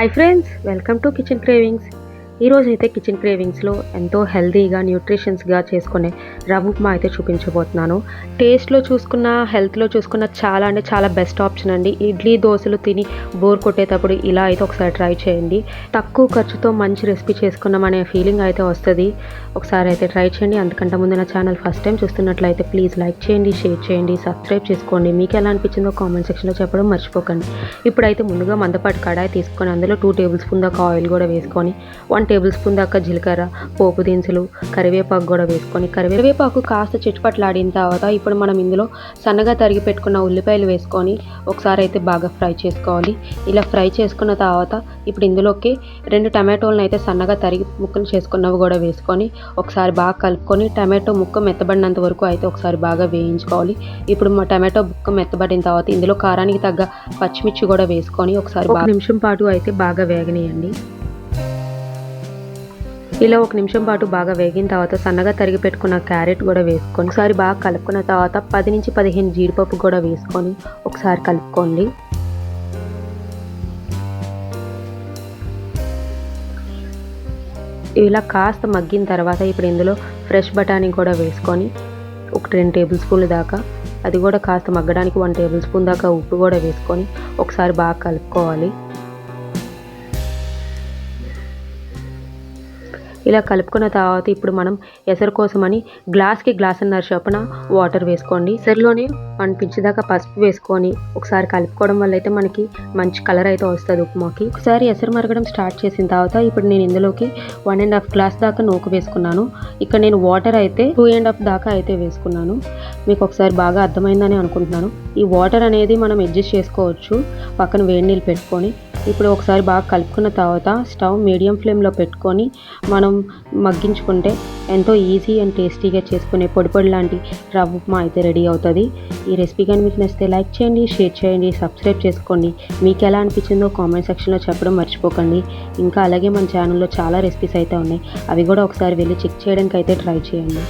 Hi friends, welcome to Kitchen Cravings. ఈరోజు అయితే kitchen క్రేవింగ్స్లో ఎంతో హెల్తీగా న్యూట్రిషన్స్గా చేసుకునే రవ్వ ఉప్మా అయితే చూపించబోతున్నాను. టేస్ట్లో చూసుకున్న హెల్త్లో చూసుకున్న చాలా అంటే చాలా బెస్ట్ ఆప్షన్ అండి. ఇడ్లీ దోశలు తిని బోర్ కొట్టేటప్పుడు ఇలా అయితే ఒకసారి ట్రై చేయండి. తక్కువ ఖర్చుతో మంచి రెసిపీ చేసుకున్నాం అనే ఫీలింగ్ అయితే వస్తుంది. ఒకసారి అయితే ట్రై చేయండి. అందుకంటే ముందు నా ఛానల్ ఫస్ట్ టైం చూస్తున్నట్లయితే ప్లీజ్ లైక్ చేయండి షేర్ చేయండి సబ్స్క్రైబ్ చేసుకోండి. మీకు ఎలా అనిపించిందో కామెంట్ సెక్షన్లో చెప్పడం మర్చిపోకండి. ఇప్పుడైతే ముందుగా మందపాటి కడాయి తీసుకొని అందులో టూ టేబుల్ స్పూన్ దాకా ఆయిల్ కూడా వేసుకొని వన్ టేబుల్ స్పూన్ దాకా జీలకర్ర పోపు దినుసులు కరివేపాకు కూడా వేసుకొని కరివేపాకు కాస్త చిట్టుపట్లాడిన తర్వాత ఇప్పుడు మనం ఇందులో సన్నగా తరిగి పెట్టుకున్న ఉల్లిపాయలు వేసుకొని ఒకసారి అయితే బాగా ఫ్రై చేసుకోవాలి. ఇలా ఫ్రై చేసుకున్న తర్వాత ఇప్పుడు ఇందులోకి రెండు టమాటోలను అయితే సన్నగా తరిగి ముక్కలు చేసుకున్నవి కూడా వేసుకొని ఒకసారి బాగా కలుపుకొని టమాటో ముక్క మెత్తబడినంత వరకు అయితే ఒకసారి బాగా వేయించుకోవాలి. ఇప్పుడు మా టమాటో ముక్క మెత్తబడిన తర్వాత ఇందులో కారానికి తగ్గ పచ్చిమిర్చి కూడా వేసుకొని ఒకసారి ఒక నిమిషం పాటు అయితే బాగా వేగనీయండి. ఇలా ఒక నిమిషం పాటు బాగా వేగిన తర్వాత సన్నగా తరిగి పెట్టుకున్న క్యారెట్ కూడా వేసుకొని ఒకసారి బాగా కలుపుకున్న తర్వాత పది నుంచి పదిహేను జీడిపప్పు కూడా వేసుకొని ఒకసారి కలుపుకోండి. ఇలా కాస్త మగ్గిన తర్వాత ఇప్పుడు ఇందులో ఫ్రెష్ బఠానీ కూడా వేసుకొని ఒక రెండు టేబుల్ స్పూన్ల దాకా అది కూడా కాస్త మగ్గడానికి వన్ టేబుల్ స్పూన్ దాకా ఉప్పు కూడా వేసుకొని ఒకసారి బాగా కలుపుకోవాలి. ఇలా కలుపుకున్న తర్వాత ఇప్పుడు మనం ఎసరు కోసమని గ్లాస్కి గ్లాస్ అన్నర చొప్పున వాటర్ వేసుకోండి. ఎసరులోనే వన్ పించి దాకా పసుపు వేసుకొని ఒకసారి కలుపుకోవడం వల్ల అయితే మనకి మంచి కలర్ అయితే వస్తుంది ఉప్మాకి. ఒకసారి ఎసరు మరగడం స్టార్ట్ చేసిన తర్వాత ఇప్పుడు నేను ఇందులోకి వన్ అండ్ హాఫ్ గ్లాస్ దాకా నూక వేసుకున్నాను. ఇక్కడ నేను వాటర్ అయితే టూ అండ్ హాఫ్ దాకా అయితే వేసుకున్నాను. మీకు ఒకసారి బాగా అర్థమైందని అనుకుంటున్నాను. ఈ వాటర్ అనేది మనం అడ్జస్ట్ చేసుకోవచ్చు. పక్కన వేడి నీళ్ళు పెట్టుకొని ఇప్పుడు ఒకసారి బాగా కలుపుకున్న తర్వాత స్టవ్ మీడియం ఫ్లేమ్లో పెట్టుకొని మనం మగ్గించుకుంటే ఎంతో ఈజీ అండ్ టేస్టీగా చేసుకునే పొడి పొడి లాంటి రవ్వ ఉప్మా అయితే రెడీ అవుతుంది. ఈ రెసిపీ కానీ మీకు నచ్చితే లైక్ చేయండి షేర్ చేయండి సబ్స్క్రైబ్ చేసుకోండి. మీకు ఎలా అనిపించిందో కామెంట్ సెక్షన్లో చెప్పడం మర్చిపోకండి. ఇంకా అలాగే మన ఛానల్లో చాలా రెసిపీస్ అయితే ఉన్నాయి. అవి కూడా ఒకసారి వెళ్ళి చెక్ చేయడానికి అయితే ట్రై చేయండి.